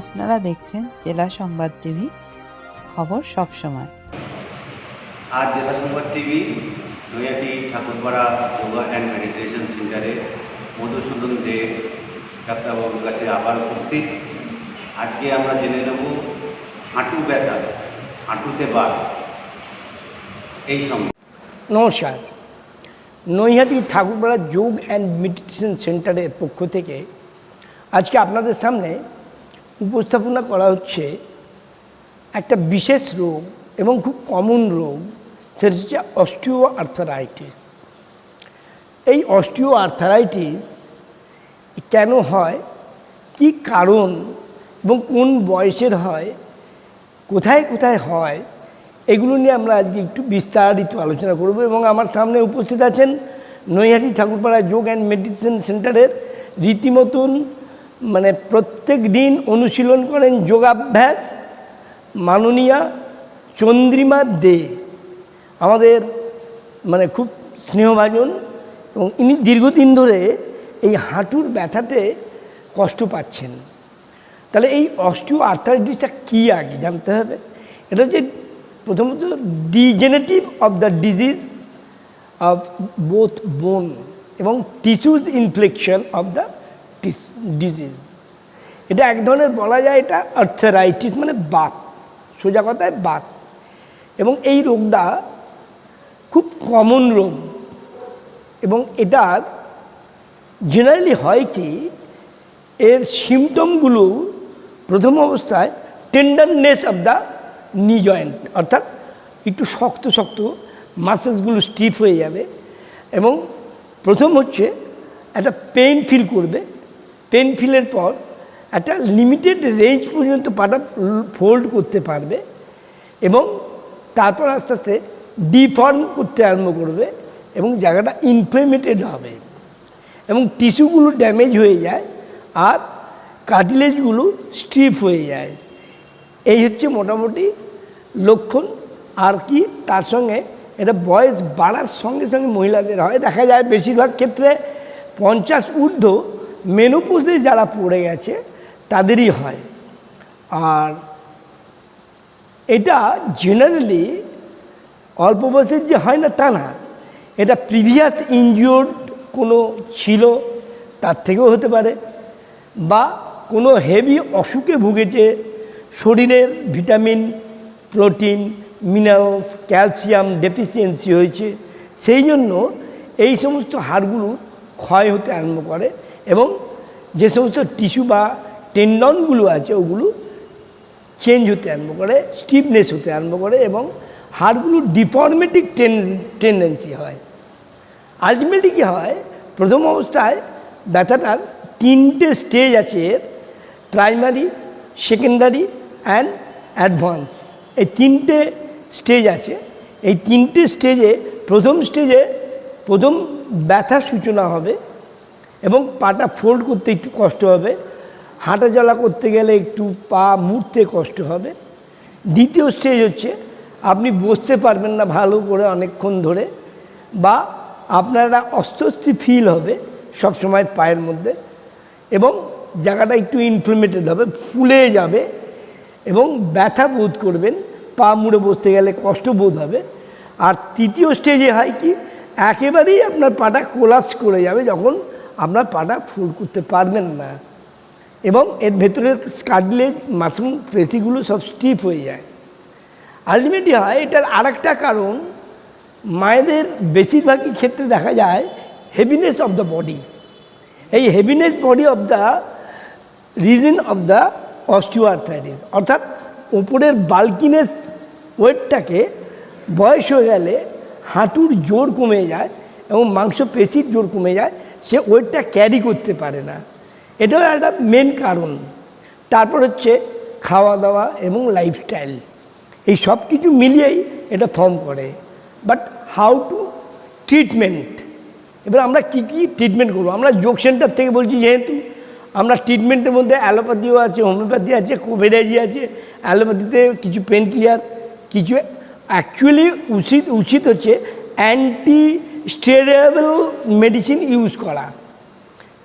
আপনারা দেখছেন জেলা সংবাদ টিভি খবর সব সময়। আজ জেলা সংবাদ TV Naihati Thakurpara yoga and meditation সেন্টারে মধুসূদন দে ডাক্তারবাবুর কাছে আবার উপস্থিত। আজকে আমরা জেনে নেব হাঁটু ব্যথা হাঁটুতে বাদ এই সম্বন্ধে নমস্কার। নৈহাটি ঠাকুরপাড়া যোগ অ্যান্ড মেডিটেশন সেন্টারের পক্ষ থেকে আজকে আপনাদের সামনে উপস্থাপনা করা হচ্ছে, একটা বিশেষ রোগ এবং খুব কমন রোগ, সেটা হচ্ছে অস্টিও আর্থারাইটিস এই অস্টিও আর্থারাইটিস কেন হয়, কি কারণ এবং কোন বয়সের হয়, কোথায় কোথায় হয়, এগুলো নিয়ে আমরা আজকে একটু বিস্তারিত আলোচনা করব এবং আমার সামনে উপস্থিত আছেন নৈহাটি ঠাকুরপাড়া যোগ অ্যান্ড মেডিটেশন সেন্টারের রীতিমতন মানে প্রত্যেক দিন অনুশীলন করেন যোগাভ্যাস, মাননীয়া, চন্দ্রিমা দে। আমাদের মানে খুব স্নেহভাজন এবং ইনি দীর্ঘদিন ধরে এই হাঁটুর ব্যথাতে কষ্ট পাচ্ছেন। তাহলে এই অস্টিও আর্থারাইটিসটা কী আগে জানতে হবে? এটা হচ্ছে প্রথমত degenerative of the disease of both bone এবং tissues inflection of the disease এটা এক ধরনের বলা যায় এটা আর্থারাইটিস মানে বাত, সোজা কথায় বাত। এবং এই রোগটা খুব কমন রোগ। এবং এটার জেনারেলি হয় কি, এর সিমটমগুলো প্রথম অবস্থায় tenderness of the knee joint অর্থাৎ একটু শক্ত শক্ত মাসেলসগুলো স্টিফ হয়ে যাবে এবং প্রথম হচ্ছে একটা পেইন ফিল করবে। পেন ফিলের পর একটা লিমিটেড রেঞ্জ পর্যন্ত পাটা ফোল্ড করতে পারবে এবং তারপর আস্তে আস্তে ডিফর্ম করতে আরম্ভ করবে এবং জায়গাটা ইনফ্লেমেটেড হবে এবং টিস্যুগুলো ড্যামেজ হয়ে যায় আর কার্টিলেজগুলো স্ট্রিপ হয়ে যায়। এই হচ্ছে মোটামুটি লক্ষণ। আর কি তার সঙ্গে এটা বয়স বাড়ার সঙ্গে সঙ্গে মহিলাদের হয়। দেখা যায় বেশিরভাগ ক্ষেত্রে পঞ্চাশ ঊর্ধ্ব মেনোপোজে যারা পড়ে গেছে, তাদেরই হয়। আর এটা জেনারেলি অল্প বয়সের যে হয় না তা না, এটা প্রিভিয়াস ইনজিওর্ড কোনো ছিল, তার থেকেও হতে পারে। বা কোনো হেভি অসুখে ভুগেছে, শরীরের vitamin protein minerals calcium deficiency হয়েছে, সেই জন্য এই সমস্ত হাড়গুলো ক্ষয় হতে আরম্ভ করে। এবং যে সমস্ত টিস্যু বা টেন্ডনগুলো আছে, ওগুলো চেঞ্জ হতে আরম্ভ করে স্টিফনেস হতে আরম্ভ করে এবং হাড়গুলো ডিফর্মেটিক টেন টেন্ডেন্সি হয়। আলটিমেটলি কী হয়? প্রথম অবস্থায় ব্যথাটার তিনটে স্টেজ আছে এর প্রাইমারি সেকেন্ডারি অ্যান্ড অ্যাডভান্স এই তিনটে স্টেজ আছে। এই তিনটে স্টেজে প্রথম স্টেজে প্রথম ব্যথা সূচনা হবে এবং পাটা ফোল্ড করতে একটু কষ্ট হবে। হাঁটা চলা করতে গেলে একটু পা মুড়তে কষ্ট হবে। দ্বিতীয় স্টেজ হচ্ছে, আপনি বসতে পারবেন না ভালো করে অনেকক্ষণ ধরে বা আপনারা অস্বস্তি ফিল হবে সব সময় পায়ের মধ্যে এবং জায়গাটা একটু ইনফ্লেমেটেড হবে, ফুলে যাবে এবং ব্যথা বোধ করবেন, পা মুড়ে বসতে গেলে কষ্ট বোধ হবে। আর তৃতীয় স্টেজে হয় কি, একেবারেই আপনার পাটা কোলাপস করে যাবে যখন আপনার পাটা ফুল করতে পারবেন না। এবং এর ভেতরের কাটলেজ মাশরুম পেশিগুলো সব স্টিফ হয়ে যায়। আলটিমেটলি হয়, এটার আরেকটা কারণ, মায়েদের বেশিরভাগই ক্ষেত্রে দেখা যায় হেভিনেস অফ দ্য বডি এই heaviness body of the reason of the osteoarthritis অর্থাৎ উপরের বাল্কিনেস ওয়েটটাকে বয়স হয়ে গেলে হাঁটুর জোর কমে যায় এবং মাংস পেশির জোর কমে যায়। সে ওয়েটটা ক্যারি করতে পারে না। এটাও একটা মেন কারণ। তারপর হচ্ছে খাওয়া দাওয়া এবং লাইফস্টাইল এই সব কিছু মিলিয়েই এটা ফর্ম করে। বাট হাউ টু ট্রিটমেন্ট এবার আমরা কী কী ট্রিটমেন্ট করব? আমরা যোগ সেন্টার থেকে বলছি যেহেতু আমরা ট্রিটমেন্টের মধ্যে অ্যালোপ্যাথিও আছে হোমিওপ্যাথি আছে কোভেরাইজি আছে, অ্যালোপ্যাথিতে কিছু পেন কিছু অ্যাকচুয়ালি উচিত উচিত হচ্ছে অ্যান্টি স্টেরেবল মেডিসিন ইউজ করা।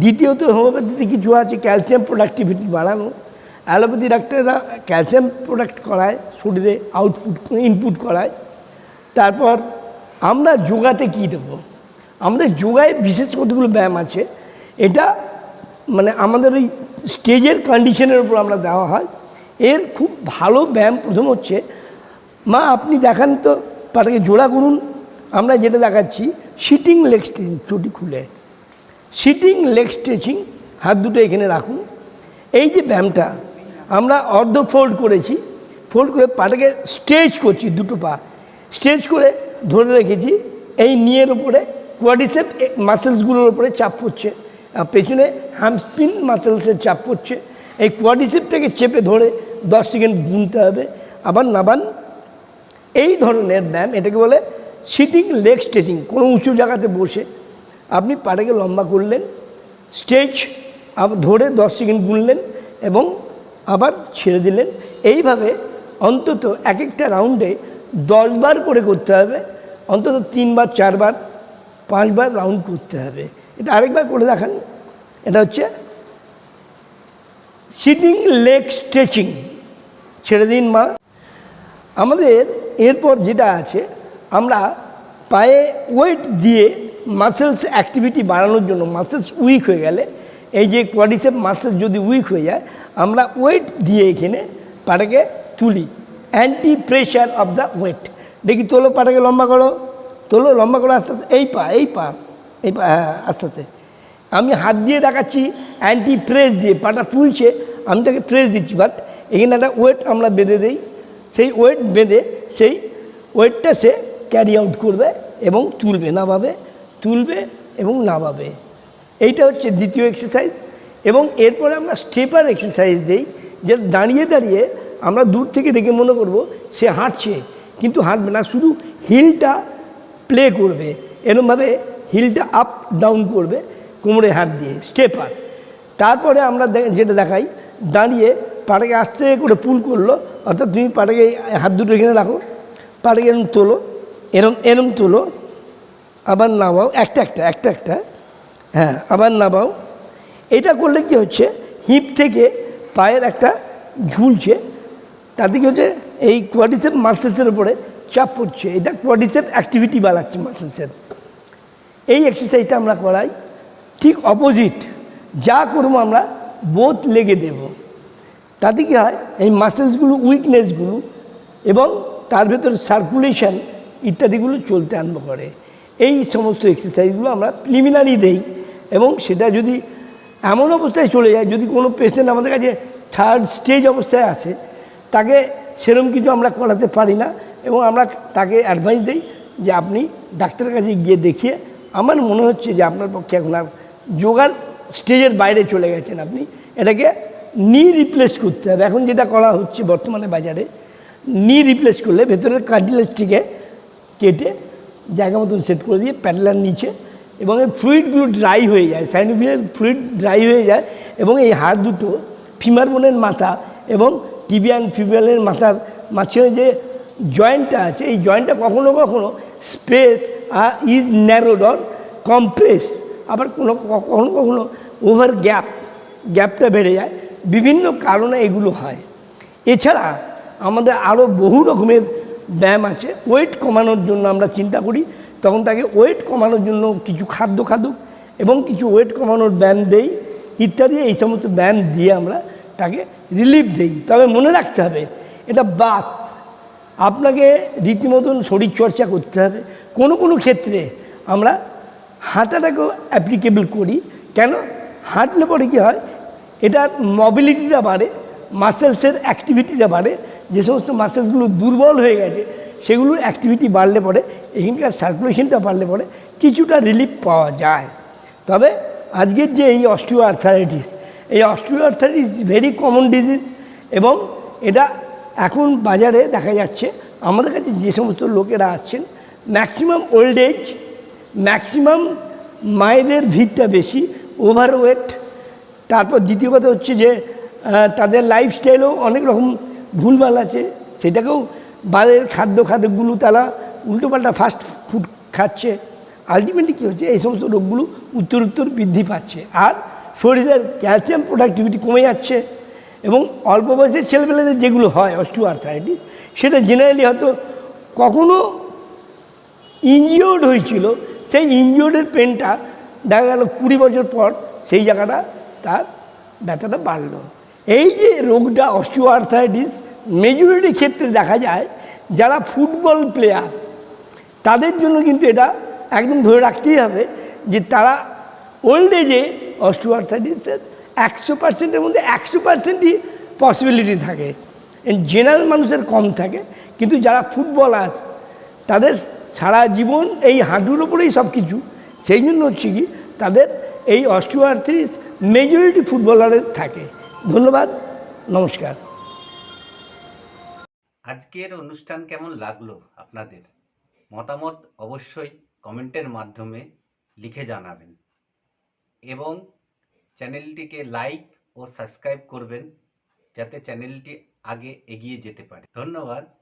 দ্বিতীয়ত হোমিওপ্যাথিতে কিছু আছে ক্যালসিয়াম প্রোডাক্টিভিটি বাড়ানো। অ্যালোপ্যাথি ডাক্তাররা ক্যালসিয়াম প্রোডাক্ট করায়, শরীরে আউটপুট ইনপুট করায়। তারপর আমরা যোগাতে কী দেবো? আমাদের যোগায় বিশেষ কতগুলো ব্যায়াম আছে, এটা মানে আমাদের ওই স্টেজের কন্ডিশনের উপর আমরা দেওয়া হয়। এর খুব ভালো ব্যায়াম প্রথম হচ্ছে, মা আপনি দেখান তো, পাটাকে জোড়া করুন আমরা যেটা দেখাচ্ছি সিটিং লেগ স্ট্রেচিং চটি খুলে। সিটিং লেগ স্ট্রেচিং হাত দুটো এখানে রাখুন। এই যে ব্যায়ামটা, আমরা অর্ধ ফোল্ড করেছি। ফোল্ড করে পাটাকে স্ট্রেচ করছি দুটো পা। স্ট্রেচ করে ধরে রেখেছি, এই নিয়ের উপরে কোয়াডিসেপ মাসেলসগুলোর উপরে চাপ পড়ছে। পেছনে হ্যামস্পিন মাসেলসের চাপ পড়ছে। এই কোয়াডিসেপটাকে চেপে ধরে দশ সেকেন্ড গুনতে হবে। আবার নাবান, এই ধরনের ব্যায়াম, এটাকে বলে সিটিং লেগ স্ট্রেচিং কোনো উঁচু জায়গাতে বসে আপনি পাটাকে লম্বা করলেন আবার ধরে দশ সেকেন্ড গুনলেন এবং আবার ছেড়ে দিলেন। এইভাবে অন্তত এক একটা রাউন্ডে দশবার করে করতে হবে, অন্তত তিনবার, চারবার, পাঁচবার রাউন্ড করতে হবে। এটা আরেকবার করে দেখান। এটা হচ্ছে সিটিং লেগ স্ট্রেচিং ছেড়ে দিন মা। আমাদের এরপর যেটা আছে আমরা পায়ে ওয়েট দিয়ে মাসেলস অ্যাক্টিভিটি বাড়ানোর জন্য মাসেলস উইক হয়ে গেলে, এই যে কোয়াডিসেপ মাসেলস যদি উইক হয়ে যায়, আমরা ওয়েট দিয়ে এখানে পাটাকে তুলি। Anti pressure of the weight দেখি তোলো পাটাকে লম্বা করো। তোলো, লম্বা করো আস্তে আস্তে। এই পা এই পা এই পা হ্যাঁ আস্তে আস্তে। আমি হাত দিয়ে দেখাচ্ছি অ্যান্টি প্রেস দিয়ে পাটা তুলছে, আমি তাকে প্রেস দিচ্ছি। বাট এখানে একটা ওয়েট আমরা বেঁধে দিই। সেই ওয়েট বেঁধে, সেই ওয়েটটা সে ক্যারি আউট করবে এবং তুলবে, নামাবে, তুলবে এবং নামাবে। এইটা হচ্ছে দ্বিতীয় এক্সারসাইজ এবং এরপরে আমরা স্টেপার এক্সারসাইজ দিই, যে দাঁড়িয়ে দাঁড়িয়ে আমরা দূর থেকে দেখে মনে করব সে হাঁটছে, কিন্তু হাঁটবে না, শুধু হিলটা প্লে করবে, এরমভাবে হিলটা আপ ডাউন করবে কোমরে হাত দিয়ে স্টেপার তারপরে আমরা যেটা দেখাই, দাঁড়িয়ে পাটাকে আস্তে করে পুল করল, অর্থাৎ তুমি পাটাকে হাত দুটো এখানে রাখো, পাটাকে তোলো এরম এরম তোলো। আবার নামাও, একটা একটা একটা একটা। হ্যাঁ আবার নামাও। এটা করলে কি হচ্ছে? হিপ থেকে পায়ের একটা ঝুলছে। তাতে কি হচ্ছে? এই কোয়াডিসেপ মাসেলসের উপরে চাপ পড়ছে। এটা কোয়াডিসেপ অ্যাক্টিভিটি বাড়াচ্ছে মাসেলসের এই এক্সারসাইজটা আমরা করাই। ঠিক অপোজিট যা করব আমরা বোধ লেগে দেব। তাতে কী হয়? এই মাসেলসগুলো উইকনেসগুলো এবং তার ভেতরে সার্কুলেশন ইত্যাদিগুলো চলতে আরম্ভ করে। এই সমস্ত এক্সারসাইজগুলো আমরা প্রিলিমিনারি দেই এবং সেটা যদি এমন অবস্থায় চলে যায়, যদি কোনো পেশেন্ট আমাদের কাছে থার্ড স্টেজ অবস্থায় আসে, তাকে সেরকম কিছু আমরা করাতে পারি না এবং আমরা তাকে অ্যাডভাইস দিই যে আপনি ডাক্তারের কাছে গিয়ে দেখিয়ে, আমার মনে হচ্ছে যে আপনার পক্ষে এখন আর যোগার স্টেজের বাইরে চলে গেছেন আপনি, এটাকে নি রিপ্লেস করতে হবে। এখন যেটা করা হচ্ছে বর্তমানে বাজারে নি রিপ্লেস করলে ভেতরের কার্ডিলেজটিকে কেটে জায়গা মতন সেট করে দিয়ে প্যাডলার নিচে এবং এই ফ্লুইডগুলো ড্রাই হয়ে যায় সাইনোফিলের ফ্লুইড ড্রাই হয়ে যায় এবং এই হাত দুটো ফিমার বোনের মাথা এবং টিবিয়ান ফিবিয়ালের মাথার মাঝখানে যে জয়েন্টটা আছে, এই জয়েন্টটা কখনো কখনো স্পেস আর ইজ ন্যারোড অর কম্প্রেস আবার কোনো কখনো কখনো ওভার গ্যাপ গ্যাপটা বেড়ে যায়। বিভিন্ন কারণে এগুলো হয়। এছাড়া আমাদের আরও বহু রকমের ব্যায়াম আছে, ওয়েট কমানোর জন্য আমরা চিন্তা করি, তখন তাকে ওয়েট কমানোর জন্য কিছু খাদ্য খাদুক এবং কিছু ওয়েট কমানোর ব্যায়াম দেই, ইত্যাদি, এই সমস্ত ব্যায়াম দিয়ে আমরা তাকে রিলিফ দেই। তবে মনে রাখতে হবে, এটা বাত। আপনাকে রীতিমতন শরীরচর্চা করতে হবে। কোনো কোনো ক্ষেত্রে আমরা হাঁটাটাকেও অ্যাপ্লিকেবল করি। কেন? হাঁটলে পরে কী হয়? এটার মবিলিটিটা বাড়ে মাসেলসের অ্যাক্টিভিটিটা বাড়ে। যে সমস্ত মাসেলসগুলো দুর্বল হয়ে গেছে, সেগুলোর অ্যাক্টিভিটি বাড়লে পরে, এখানকার সার্কুলেশনটা বাড়লে পরে কিছুটা রিলিফ পাওয়া যায়। তবে আজকের যে এই অস্টিও আর্থারাইটিস এই osteo arthritis very common disease এবং এটা এখন বাজারে দেখা যাচ্ছে, আমাদের কাছে যে সমস্ত লোকেরা আসছেন ম্যাক্সিমাম ওল্ড এজ ম্যাক্সিমাম মায়েদের ভিড়টা বেশি ওভারওয়েট তারপর দ্বিতীয় কথা হচ্ছে যে তাদের লাইফস্টাইলেও অনেক রকম ভুলভাল আছে, সেটাকেও বাইরের খাদ্য খাদ্যগুলো তারা উল্টোপাল্টা ফাস্ট ফুড খাচ্ছে। আলটিমেটলি কী হচ্ছে, এই সমস্ত রোগগুলো উত্তর উত্তর বৃদ্ধি পাচ্ছে। আর শরীরের ক্যালসিয়াম প্রোডাক্টিভিটি কমে যাচ্ছে এবং অল্প বয়সের ছেলেমেয়েদের যেগুলো হয় অস্টু আর্থারাইটিস সেটা জেনারেলি হয়তো কখনো ইনজিওর্ড হয়েছিল, সেই ইনজিওর্ডের পেনটা দেখা গেল কুড়ি বছর পর, সেই জায়গাটা তার ব্যথাটা বাড়লো। এই যে রোগটা অস্টিও আর্থারাইটিস মেজরিটি ক্ষেত্রে দেখা যায়, যারা ফুটবল প্লেয়ার তাদের জন্য কিন্তু এটা একদম ধরে রাখতেই হবে যে তারা ওল্ড এজে অস্টিও আর্থারাইটিসের একশো পার্সেন্টের মধ্যে একশো পার্সেন্টই পসিবিলিটি থাকে। জেনারেল মানুষের কম থাকে, কিন্তু যারা ফুটবলার, তাদের সারা জীবন এই হাঁটুর ওপরেই সব কিছু। সেই জন্য হচ্ছে কি, তাদের এই অস্টিওআর্থ্রিস মেজরিটি ফুটবলারের থাকে। ধন্যবাদ, নমস্কার। আজকের অনুষ্ঠান কেমন লাগল আপনাদের? মতামত অবশ্যই কমেন্টের মাধ্যমে লিখে জানাবেন এবং চ্যানেলটিকে লাইক ও সাবস্ক্রাইব করবেন যাতে চ্যানেলটি আগে এগিয়ে যেতে পারে। ধন্যবাদ।